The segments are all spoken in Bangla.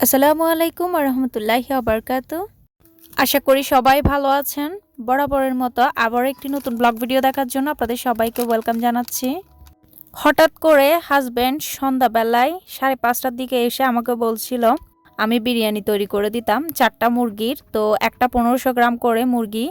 আসসালামু আলাইকুম রহমতুল্লাহি আবরকাত আশা করি সবাই ভালো আছেন। বরাবরের মতো আবার একটি নতুন ব্লগ ভিডিও দেখার জন্য আপনাদের সবাইকে ওয়েলকাম জানাচ্ছি। হঠাৎ করে হাজব্যান্ড সন্ধ্যাবেলায় সাড়ে পাঁচটার দিকে এসে আমাকে বলছিল, আমি বিরিয়ানি তৈরি করে দিতাম, চারটা মুরগির, তো একটা পনেরোশো গ্রাম করে মুরগি।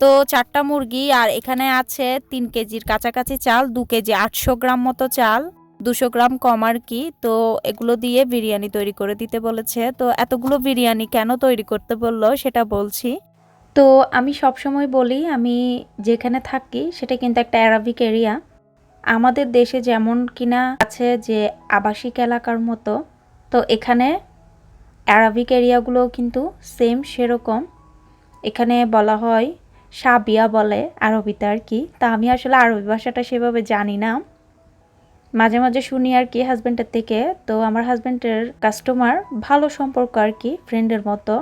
তো চারটা মুরগি আর এখানে আছে তিন কেজির কাছাকাছি চাল, দু কেজি আটশো গ্রাম মতো চাল। দুশো গ্রাম কম আর কি। তো এগুলো দিয়ে বিরিয়ানি তৈরি করে দিতে বলেছে। তো এতগুলো বিরিয়ানি কেন তৈরি করতে বলল সেটা বলছি। তো আমি সবসময় বলি, আমি যেখানে থাকি সেটা কিন্তু একটা অ্যারাবিক এরিয়া আমাদের দেশে যেমন কিনা আছে যে আবাসিক এলাকার মতো, তো এখানে অ্যারাবিক এরিয়াগুলোও কিন্তু সেম সেরকম। এখানে বলা হয় সাবিয়া বলে আরবিতে আর কি। তা আমি আসলে আরবি ভাষাটা সেভাবে জানি না। মাঝে মাঝে শুনি আর কি হাজব্যান্ডের থেকে। তো আমার হাজব্যান্ডের কাস্টমার ভালো সম্পর্ক আর কি ফ্রেন্ডের মতো।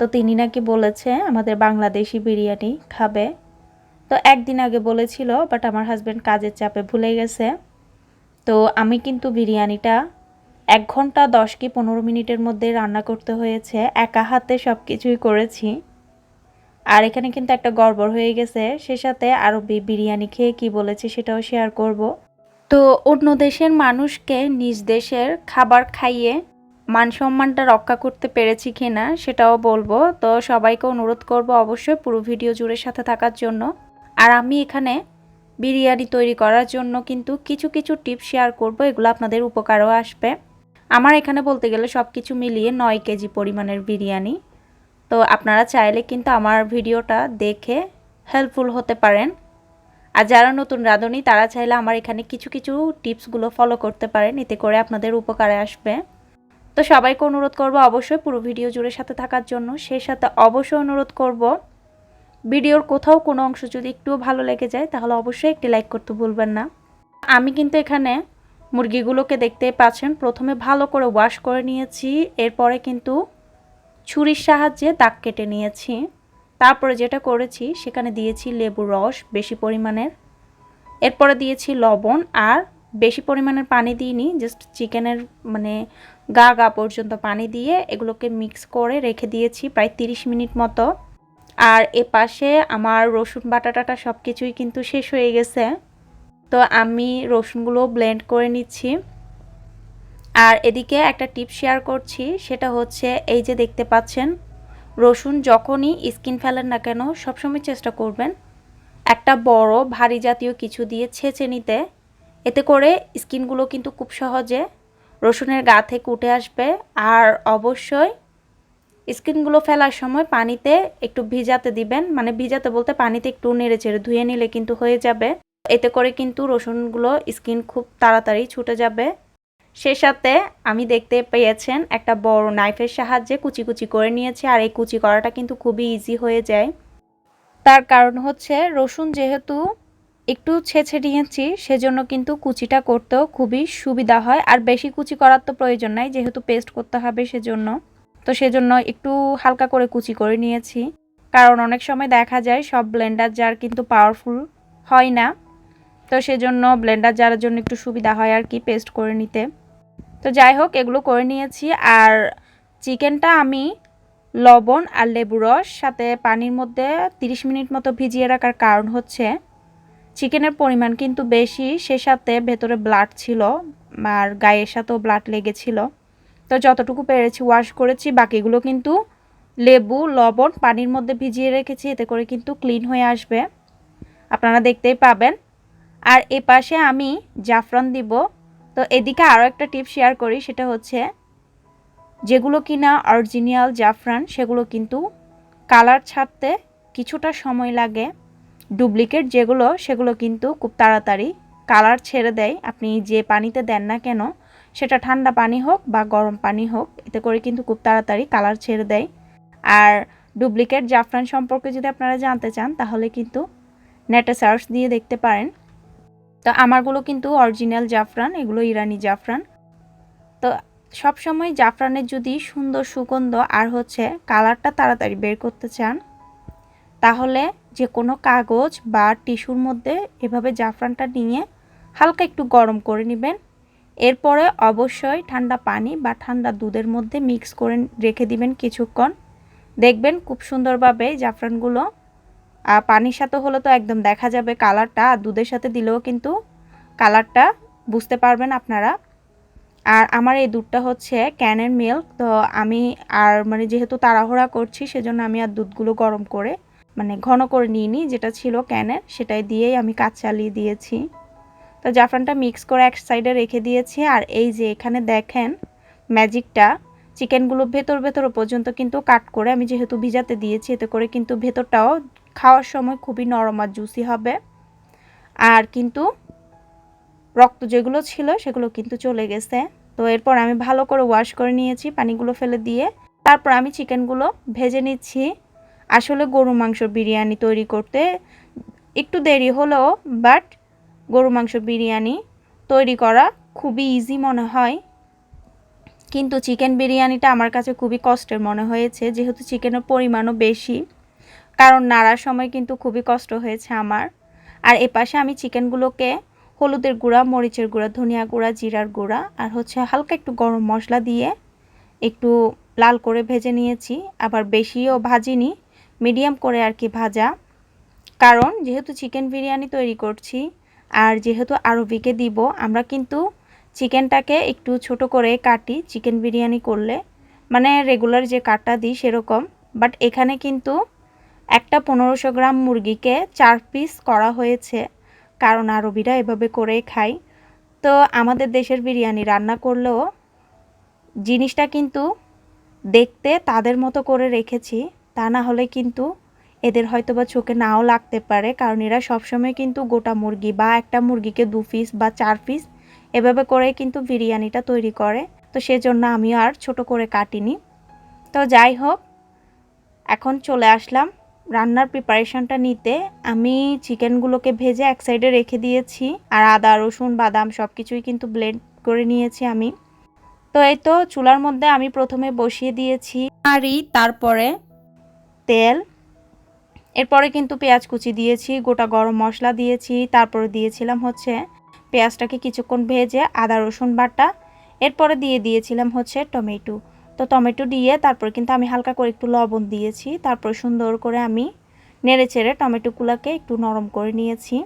তো তিনি নাকি বলেছে, আমাদের বাংলাদেশি বিরিয়ানি খাবে। তো একদিন আগে বলেছিল বাট আমার হাজব্যান্ড কাজের চাপে ভুলে গেছে। তো আমি কিন্তু বিরিয়ানিটা এক ঘণ্টা দশ কি পনেরো মিনিটের মধ্যে রান্না করতে হয়েছে, একা হাতে সব কিছুই করেছি। আর এখানে কিন্তু একটা গড়বড় হয়ে গেছে, সে সাথে আরও বিরিয়ানি খেয়ে কি বলেছে সেটাও শেয়ার করব। তো অন্য দেশের মানুষকে নিজ দেশের খাবার খাইয়ে মান সম্মানটা রক্ষা করতে পেরেছি কিনা সেটাও বলব। তো সবাইকে অনুরোধ করব অবশ্যই পুরো ভিডিও জুড়ে সাথে থাকার জন্য। আর আমি এখানে বিরিয়ানি তৈরি করার জন্য কিন্তু কিছু কিছু টিপ শেয়ার করব, এগুলো আপনাদের উপকারও আসবে। আমার এখানে বলতে গেলে সব কিছু মিলিয়ে নয় কেজি পরিমাণের বিরিয়ানি। তো আপনারা চাইলে কিন্তু আমার ভিডিওটা দেখে হেল্পফুল হতে পারেন। আর যারা নতুন রাঁধুনি, তারা চাইলে আমার এখানে কিছু কিছু টিপসগুলো ফলো করতে পারেন। এতে করে আপনাদের উপকারে আসবে। তো সবাইকে অনুরোধ করব অবশ্যই পুরো ভিডিও জুড়ে সাথে থাকার জন্য। সেই সাথে অবশ্যই অনুরোধ করব, ভিডিওর কোথাও কোনো অংশ যদি একটুও ভালো লেগে যায়, তাহলে অবশ্যই একটি লাইক করতে ভুলবেন না। আমি কিন্তু এখানে মুরগিগুলোকে দেখতে পাচ্ছেন। প্রথমে ভালো করে ওয়াশ করে নিয়েছি। এরপরে কিন্তু ছুরির সাহায্যে দাগ কেটে নিয়েছি। তারপরে যেটা করেছি, সেখানে দিয়েছি লেবুর রস, বেশি পরিমাণের। এরপরে দিয়েছি লবণ আর বেশি পরিমাণের পানি দিইনি জাস্ট চিকেনের মানে গা গা পর্যন্ত পানি দিয়ে এগুলোকে মিক্স করে রেখে দিয়েছি প্রায় তিরিশ মিনিট মতো। আর এ পাশে আমার রসুন বাটাটাটা সব কিছুই কিন্তু শেষ হয়ে গেছে। তো আমি রসুনগুলো ব্লেন্ড করে নিচ্ছি। আর এদিকে একটা টিপ শেয়ার করছি, সেটা হচ্ছে এই যে দেখতে পাচ্ছেন রসুন যখনই স্কিন ফেলেন না কেন, সবসময় চেষ্টা করবেন একটা বড়, ভারী জাতীয় কিছু দিয়ে ছেঁচে নিতে। এতে করে স্কিনগুলো কিন্তু খুব সহজে রসুনের গা থেকে উঠে আসবে। আর অবশ্যই স্কিনগুলো ফেলার সময় পানিতে একটু ভিজাতে দিবেন। মানে ভিজাতে বলতে পানিতে একটু নেড়ে চেড়ে ধুয়ে নিলে কিন্তু হয়ে যাবে। এতে করে কিন্তু রসুনগুলো স্কিন খুব তাড়াতাড়ি ছুটে যাবে। সে সাথে আমি দেখতে পেয়েছেন একটা বড় নাইফের সাহায্যে কুচি কুচি করে নিয়েছি, আর এই কুচি করাটা কিন্তু খুবই ইজি হয়ে যায়। তার কারণ হচ্ছে রসুন যেহেতু একটু ছেঁচে নিয়েছি, সেজন্য কিন্তু কুচিটা করতেও খুবই সুবিধা হয়, আর বেশি কুচি করার তো প্রয়োজন নাই, যেহেতু পেস্ট করতে হবে সেজন্য। তো সেজন্য একটু হালকা করে কুচি করে নিয়েছি। কারণ অনেক সময় দেখা যায় সব ব্লেন্ডার জার কিন্তু পাওয়ারফুল হয় না। তো সেজন্য ব্লেন্ডার জারের জন্য একটু সুবিধা হয় আর কি পেস্ট করে নিতে। তো যাই হোক এগুলো করে নিয়েছি। আর চিকেনটা আমি লবণ আর লেবু রস, সাথে পানির মধ্যে 30 মিনিট মতো ভিজিয়ে রাখার কারণ হচ্ছে, চিকেনের পরিমাণ কিন্তু বেশি, সে সাথে ভেতরে ব্লাড ছিল, আর গায়ের সাথেও ব্লাড লেগেছিল। তো যতটুকু পেরেছি ওয়াশ করেছি, বাকিগুলো কিন্তু লেবু, লবণ, পানির মধ্যে ভিজিয়ে রেখেছি, এতে করে কিন্তু ক্লিন হয়ে আসবে। আপনারা দেখতেই পাবেন। আর এ পাশে আমি জাফরান দিব তো এদিকে আরও একটা টিপ শেয়ার করি, সেটা হচ্ছে যেগুলো কিনা অরিজিনাল জাফরান, সেগুলো কিন্তু কালার ছাড়তে কিছুটা সময় লাগে। ডুপ্লিকেট যেগুলো, সেগুলো কিন্তু খুব তাড়াতাড়ি কালার ছেড়ে দেয়। আপনি যে পানিতে দেন না কেন, সেটা ঠান্ডা পানি হোক বা গরম পানি হোক, এতে করে কিন্তু খুব তাড়াতাড়ি কালার ছেড়ে দেয়। আর ডুপ্লিকেট জাফরান সম্পর্কে যদি আপনারা জানতে চান, তাহলে কিন্তু নেটে সার্চ দিয়ে দেখতে পারেন। তো আমারগুলো কিন্তু অরিজিনাল জাফরান, এগুলো ইরানি জাফরান। তো সবসময় জাফরানের যদি সুন্দর সুগন্ধ আর হচ্ছে কালারটা তাড়াতাড়ি বের করতে চান, তাহলে যে কোনো কাগজ বা টিস্যুর মধ্যে এভাবে জাফরানটা নিয়ে হালকা একটু গরম করে নেবেন। এরপরে অবশ্যই ঠান্ডা পানি বা ঠান্ডা দুধের মধ্যে মিক্স করে রেখে দিবেন কিছুক্ষণ। দেখবেন খুব সুন্দরভাবে জাফরানগুলো পানির সাথে হলে তো একদম দেখা যাবে কালারটা, আর দুধের সাথে দিলেও কিন্তু কালারটা বুঝতে পারবেন আপনারা। আর আমার এই দুধটা হচ্ছে ক্যানের মিল্ক, তো আমি আর মানে যেহেতু তাড়াহুড়া করছি, সেজন্য আমি আর দুধগুলো গরম করে মানে ঘন করে নিইনি, যেটা ছিল ক্যানের, সেটাই দিয়েই আমি কাজ চালিয়ে দিয়েছি। তো জাফরানটা মিক্স করে এক সাইডে রেখে দিয়েছি, আর এই যে এখানে দেখেন ম্যাজিকটা, চিকেনগুলো ভেতর ভেতর পর্যন্ত কিন্তু কাট করে আমি যেহেতু ভিজাতে দিয়েছি, এতে করে কিন্তু ভেতরটাও খাওয়ার সময় খুবই নরম আর জুসি হবে। আর কিন্তু রক্ত যেগুলো ছিল সেগুলো কিন্তু চলে গেছে। তো এরপর আমি ভালো করে ওয়াশ করে নিয়েছি পানিগুলো ফেলে দিয়ে। তারপর আমি চিকেনগুলো ভেজে নিচ্ছি। আসলে গরু মাংস বিরিয়ানি তৈরি করতে একটু দেরি হলেও বাট গরু মাংস বিরিয়ানি তৈরি করা খুবই ইজি মনে হয়। কিন্তু চিকেন বিরিয়ানিটা আমার কাছে খুবই কষ্টের মনে হয়েছে, যেহেতু চিকেনের পরিমাণও বেশি। কারণ নাড়ার সময় কিন্তু খুবই কষ্ট হয়েছে আমার। আর এপাশে আমি চিকেনগুলোকে হলুদের গুঁড়া, মরিচের গুঁড়া, ধনিয়া গুঁড়া, জিরার গুঁড়া আর হচ্ছে হালকা একটু গরম মশলা দিয়ে একটু লাল করে ভেজে নিয়েছি। আবার বেশিও ভাজিনি, মিডিয়াম করে আর কি ভাজা। কারণ যেহেতু চিকেন বিরিয়ানি তৈরি করছি আর যেহেতু আরবিকে দিব, আমরা কিন্তু চিকেনটাকে একটু ছোট করে কাটি চিকেন বিরিয়ানি করলে। মানে রেগুলার যে কাটটা দিই সেরকম বাট এখানে কিন্তু একটা পনেরোশো গ্রাম মুরগিকে চার পিস করা হয়েছে। কারণ আরবিরা এভাবে করে খাই তো আমাদের দেশের বিরিয়ানি রান্না করলেও জিনিসটা কিন্তু দেখতে তাদের মতো করে রেখেছি। তা না হলে কিন্তু এদের হয়তো বা চোখে নাও লাগতে পারে। কারণ এরা সবসময় কিন্তু গোটা মুরগি বা একটা মুরগিকে দু পিস বা চার পিস এভাবে করে কিন্তু বিরিয়ানিটা তৈরি করে। তো সেজন্য আমি আর ছোট করে কাটিনি। তো যাই হোক, এখন চলে আসলাম রান্নার প্রিপারেশনটা নিতে আমি চিকেনগুলোকে ভেজে এক সাইডে রেখে দিয়েছি। আর আদা, রসুন, বাদাম সব কিছুই কিন্তু ব্লেন্ড করে নিয়েছি আমি। তো এই তো চুলার মধ্যে আমি প্রথমে বসিয়ে দিয়েছি আরই তারপরে তেল। এরপরে কিন্তু পেঁয়াজ কুচি দিয়েছি, গোটা গরম মশলা দিয়েছি, তারপরে দিয়েছিলাম হচ্ছে পেঁয়াজটাকে কিছুক্ষণ ভেজে আদা, রসুন বাটা। এরপরে দিয়ে দিয়েছিলাম হচ্ছে টমেটো। তো টমেটো দিয়ে তারপর কিন্তু আমি হালকা করে একটু লবণ দিয়েছি। তারপর সুন্দর করে আমি নেড়ে চেড়ে টমেটোগুলোকে একটু নরম করে নিয়েছি।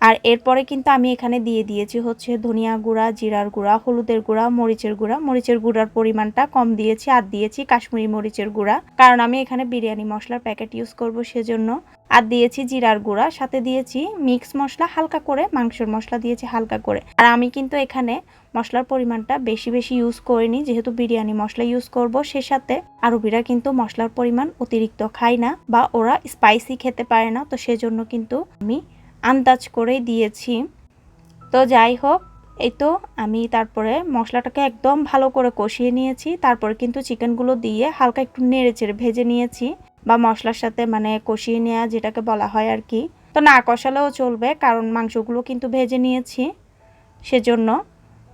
আর এরপরে কিন্তু আমি এখানে দিয়ে দিয়েছি হচ্ছে ধনিয়া গুঁড়া, জিরার গুঁড়া, হলুদের গুঁড়া, মরিচের গুঁড়া। মরিচের গুঁড়ার পরিমাণটা কম দিয়েছি, আর দিয়েছি কাশ্মীরি মরিচের গুঁড়া। কারণ আমি এখানে বিরিয়ানি মশলার প্যাকেট ইউজ করব সেজন্য। আর দিয়েছি জিরার গুঁড়া, সাথে দিয়েছি মিক্স মশলা, হালকা করে, মাংসের মশলা দিয়েছি হালকা করে। আর আমি কিন্তু এখানে মশলার পরিমাণটা বেশি বেশি ইউজ করিনি, যেহেতু বিরিয়ানি মশলা ইউজ করব সে সাথে। আরবিরা কিন্তু মশলার পরিমাণ অতিরিক্ত খায় না বা ওরা স্পাইসি খেতে পারে না, তো সেজন্য কিন্তু আমি আন্দাজ করেই দিয়েছি। তো যাই হোক, এই তো আমি তারপরে মশলাটাকে একদম ভালো করে কষিয়ে নিয়েছি। তারপরে কিন্তু চিকেনগুলো দিয়ে হালকা একটু নেড়ে চেড়ে ভেজে নিয়েছি বা মশলার সাথে মানে কষিয়ে নেওয়া যেটাকে বলা হয় আর কি। তো না কষালেও চলবে কারণ মাংসগুলো কিন্তু ভেজে নিয়েছি সেজন্য।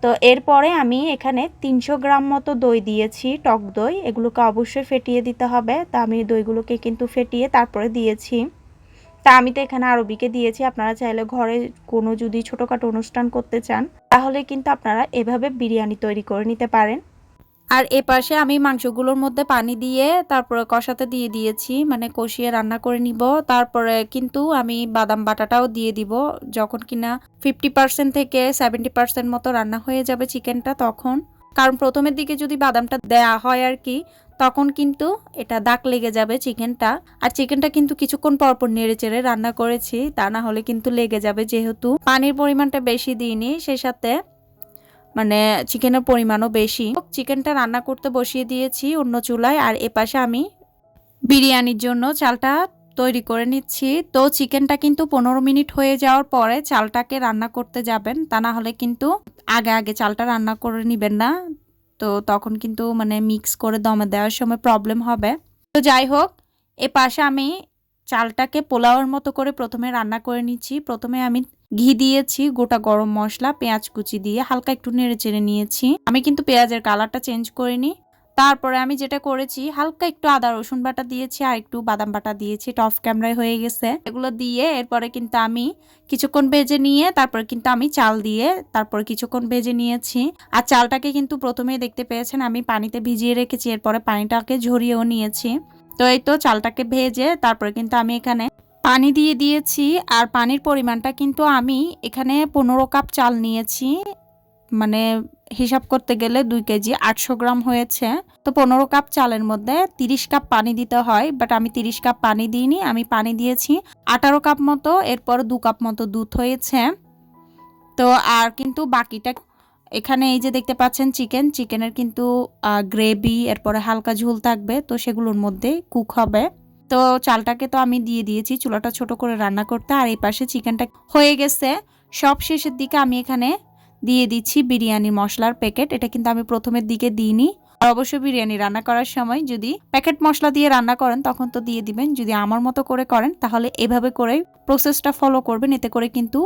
তো এরপরে আমি এখানে তিনশো গ্রাম মতো দই দিয়েছি, টক দই। এগুলোকে অবশ্যই ফেটিয়ে দিতে হবে। তা আমি দইগুলোকে কিন্তু ফেটিয়ে তারপরে দিয়েছি। তা আমি তো এখানে আরবিকে দিয়েছি, আপনারা চাইলে ঘরে কোনো যদি ছোটোখাটো অনুষ্ঠান করতে চান, তাহলে কিন্তু আপনারা এভাবে বিরিয়ানি তৈরি করে নিতে পারেন। আর এ পাশে আমি মাংসগুলোর মধ্যে পানি দিয়ে, তারপরে কষাতে দিয়ে দিয়েছি মানে কষিয়ে রান্না করে নিব। তারপরে কিন্তু আমি বাদাম বাটাটাও দিয়ে দিব। যখন কিনা ফিফটি পার্সেন্ট থেকে সেভেন্টি পার্সেন্ট মতো রান্না হয়ে যাবে চিকেনটা তখন কারণ প্রথমের দিকে যদি বাদামটা দেয়া হয় আর কি, তখন কিন্তু এটা দাগ লেগে যাবে চিকেনটা। আর চিকেনটা কিন্তু কিছুক্ষণ পরপর নেড়ে চেড়ে রান্না করেছি, তা না হলে কিন্তু লেগে যাবে যেহেতু পানির পরিমাণটা বেশি দিইনি, সে সাথে মানে চিকেনের পরিমাণও বেশি। চিকেনটা রান্না করতে বসিয়ে দিয়েছি অন্য চুলায়, আর এপাশে আমি বিরিয়ানির জন্য চালটা তৈরি করে নিচ্ছি। তো চিকেনটা কিন্তু পনেরো মিনিট হয়ে যাওয়ার পরে চালটাকে রান্না করতে যাবেন। তা না হলে কিন্তু আগে আগে চালটা রান্না করে নেবেন না। তো তখন কিন্তু মানে মিক্স করে দমে দেওয়ার সময় প্রবলেম হবে। তো যাই হোক, এ পাশে আমি চালটাকে পোলাওয়ের মতো করে প্রথমে রান্না করে নিচ্ছি। প্রথমে আমি ঘি দিয়েছি, গোটা গরম মশলা, পেঁয়াজ কুচি দিয়ে হালকা একটু নেড়ে চেড়ে নিয়েছি। আমি কিন্তু পেঁয়াজের কালারটা চেঞ্জ করিনি। তারপরে আমি যেটা করেছি, হালকা একটু আদা, রসুন বাটা দিয়েছি আর একটু বাদাম বাটা দিয়েছি। টফ ক্যামেরায় হয়ে গেছে। এগুলো দিয়ে এরপরে কিন্তু আমি কিছুক্ষণ ভেজে নিয়ে, তারপরে কিন্তু আমি চাল দিয়ে তারপরে কিছুক্ষণ ভেজে নিয়েছি। আর চালটাকে কিন্তু প্রথমেই দেখতে পেয়েছেন, আমি পানিতে ভিজিয়ে রেখেছি। এরপরে পানিটাকে ঝরিয়েও নিয়েছি। তো এই তো চালটাকে ভেজে তারপরে কিন্তু আমি এখানে পানি দিয়ে দিয়েছি। আর পানির পরিমাণটা কিন্তু আমি এখানে পনেরো কাপ চাল নিয়েছি। মানে হিসাব করতে গেলে দুই কেজি আটশো গ্রাম হয়েছে। তো পনেরো কাপ চালের মধ্যে তিরিশ কাপ পানি দিতে হয় বাট আমি তিরিশ কাপ পানি দিইনি, আমি পানি দিয়েছি আঠারো কাপ মতো, এরপর দু কাপ মতো দুধ হয়েছে। তো আর কিন্তু বাকিটা, এখানে এই যে দেখতে পাচ্ছেন চিকেন, চিকেনের কিন্তু গ্রেভি, এরপরে হালকা ঝোল থাকবে, তো সেগুলোর মধ্যে কুক হবে। তো চালটাকে তো আমি দিয়ে দিয়েছি, চুলাটা ছোট করে রান্না করতে, আর এই পাশে চিকেনটা হয়ে গেছে। সব শেষের দিকে আমি এখানে দিয়ে দিচ্ছি বিরিয়ানি মশলার প্যাকেট। এটা কিন্তু আমি প্রথমের দিকে দিইনি। আর অবশ্যই বিরিয়ানি রান্না করার সময় যদি প্যাকেট মশলা দিয়ে রান্না করেন, তখন তো দিয়ে দিবেন। যদি আমার মতো করে করেন, তাহলে এভাবে করে প্রসেসটা ফলো করবেন। এতে করে কিন্তু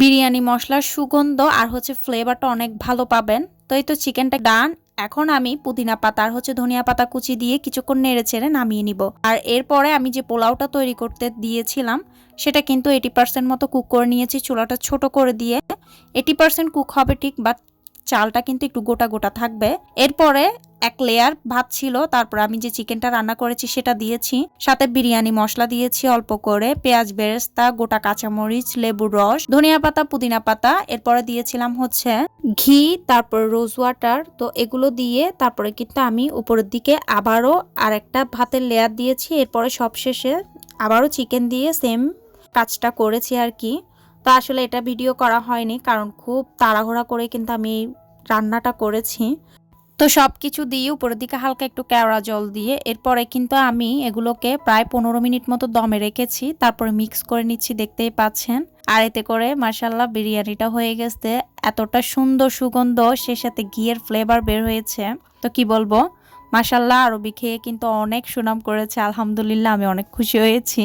বিরিয়ানি মশলার সুগন্ধ আর হচ্ছে ফ্লেভারটা অনেক ভালো পাবেন। তো এই তো চিকেনটা ডান এখন আমি পুদিনা পাতা আর হচ্ছে ধনিয়া পাতা কুচি দিয়ে কিছুক্ষণ নেড়ে চেড়ে নামিয়ে নিব। আর এরপরে আমি যে পোলাওটা তৈরি করতে দিয়েছিলাম, সেটা কিন্তু এইটি পার্সেন্ট মতো কুক করে নিয়েছি। চুলাটা ছোট করে দিয়ে এইটি পার্সেন্ট কুক হবে ঠিক বাট চালটা কিন্তু একটু গোটা গোটা থাকবে। এরপরে এক লেয়ার ভাত ছিল, তারপর আমি যে চিকেনটা রান্না করেছি সেটা দিয়েছি। সাথে বিরিয়ানি মশলা দিয়েছি অল্প করে, পেঁয়াজ বেরেস্তা, গোটা কাঁচামরিচ, লেবুর রস, ধনিয়া পাতা, পুদিনা পাতা, এরপরে দিয়েছিলাম হচ্ছে ঘি, তারপর রোজ ওয়াটার তো এগুলো দিয়ে তারপরে কিন্তু আমি উপরের দিকে আবারও আর একটা ভাতের লেয়ার দিয়েছি। এরপরে সবশেষে আবারও চিকেন দিয়ে সেম কাজটা করেছি আর কি। তো আসলে এটা ভিডিও করা হয়নি, কারণ খুব তাড়াহুড়া করে কিন্তু আমি রান্নাটা করেছি। তো সব কিছু দিয়ে উপরের দিকে হালকা একটু কেওড়া জল দিয়ে, এরপরে কিন্তু আমি এগুলোকে প্রায় পনেরো মিনিট মতো দমে রেখেছি, তারপরে মিক্স করে নিচ্ছি, দেখতেই পাচ্ছেন। আর এতে করে মার্শাল্লাহ বিরিয়ানিটা হয়ে গেছে, এতটা সুন্দর সুগন্ধ, সে সাথে ঘিয়ের ফ্লেভার বের হয়েছে। তো কি বলব মাসাল্লাহ আরবি খেয়ে কিন্তু অনেক সুনাম করেছে, আলহামদুলিল্লাহ আমি অনেক খুশি হয়েছি।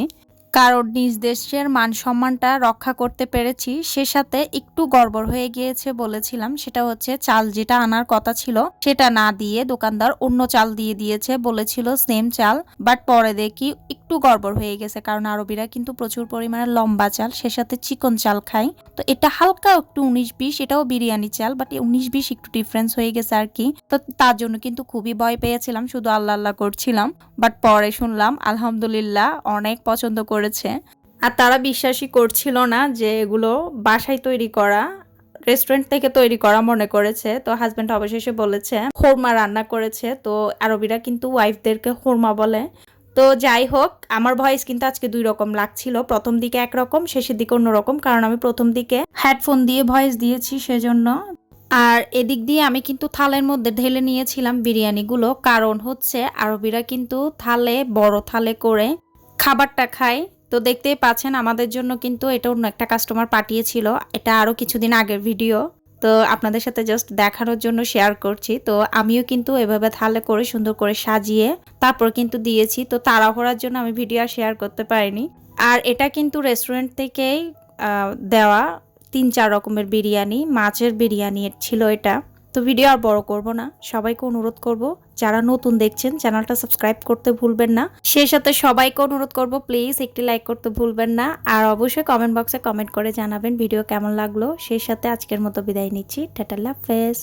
কারণ নিজ দেশের মান সম্মানটা রক্ষা করতে পেরেছি, সে সাথে একটু গড়বড় হয়ে গিয়েছে বলেছিলাম। সেটা হচ্ছে চাল যেটা আনার কথা ছিল, সেটা না দিয়ে দোকানদার অন্য চাল দিয়ে দিয়েছে বলেছিল সেম চাল, বাট পরে দেখি একটু গড়বড় হয়ে গেছে। কারণ আরবিরা কিন্তু প্রচুর পরিমাণে লম্বা চাল, সে সাথে চিকন চাল খায়। তো এটা হালকা একটু উনিশ বিশ এটাও বিরিয়ানি চাল, বাট উনিশ বিশ একটু ডিফারেন্স হয়ে গেছে আর কি। তো তার জন্য কিন্তু খুবই ভয় পেয়েছিলাম, শুধু আল্লাহ আল্লাহ করছিলাম। বাট পরে শুনলাম, আলহামদুলিল্লাহ, অনেক পছন্দ করেছে। আর তারা বিশ্বাসই করছিল না যে এগুলো বাসায় তৈরি করা রেস্টুরেন্ট থেকে তৈরি করা মনে করেছে। তো হাজব্যান্ড অবশেষে বলেছে হোরমা রান্না করেছে। তো আরবিরা কিন্তু ওয়াইফদেরকে হোরমা বলে। তো যাই হোক, আমার ভয়েস কিন্তু আজকে দুই রকম লাগছিল। প্রথম দিকে একরকম, শেষের দিকে অন্যরকম, কারণ আমি প্রথম দিকে হেডফোন দিয়ে ভয়েস দিয়েছি সেজন্য। আর এদিক দিয়ে আমি কিন্তু থালের মধ্যে ঢেলে নিয়েছিলাম বিরিয়ানিগুলো। কারণ হচ্ছে আরবিরা কিন্তু থালে, বড় থালে করে খাবারটা খায়। তো দেখতেই পাচ্ছেন আমাদের জন্য কিন্তু এটা অন্য একটা কাস্টমার পাঠিয়েছিল। এটা আরও কিছুদিন আগের ভিডিও তো আপনাদের সাথে জাস্ট দেখানোর জন্য শেয়ার করছি। তো আমিও কিন্তু এভাবে থালে করে সুন্দর করে সাজিয়ে তারপর কিন্তু দিয়েছি। তো তাড়াহুড়ার জন্য আমি ভিডিও আর শেয়ার করতে পারিনি। আর এটা কিন্তু রেস্টুরেন্ট থেকেই দেওয়া তিন চার রকমের বিরিয়ানি। মাছের বিরিয়ানি ছিল এটা। তো ভিডিও আর বড় করব না। সবাইকে অনুরোধ করব যারা নতুন দেখছেন, চ্যানেলটা সাবস্ক্রাইব করতে ভুলবেন না। সেই সাথে সবাইকে অনুরোধ করব, প্লিজ একটি লাইক করতে ভুলবেন না। আর অবশ্যই কমেন্ট বক্সে কমেন্ট করে জানাবেন ভিডিও কেমন লাগল। সেই সাথে আজকের মতো বিদায় নিচ্ছি। টাটাল্লা ফেস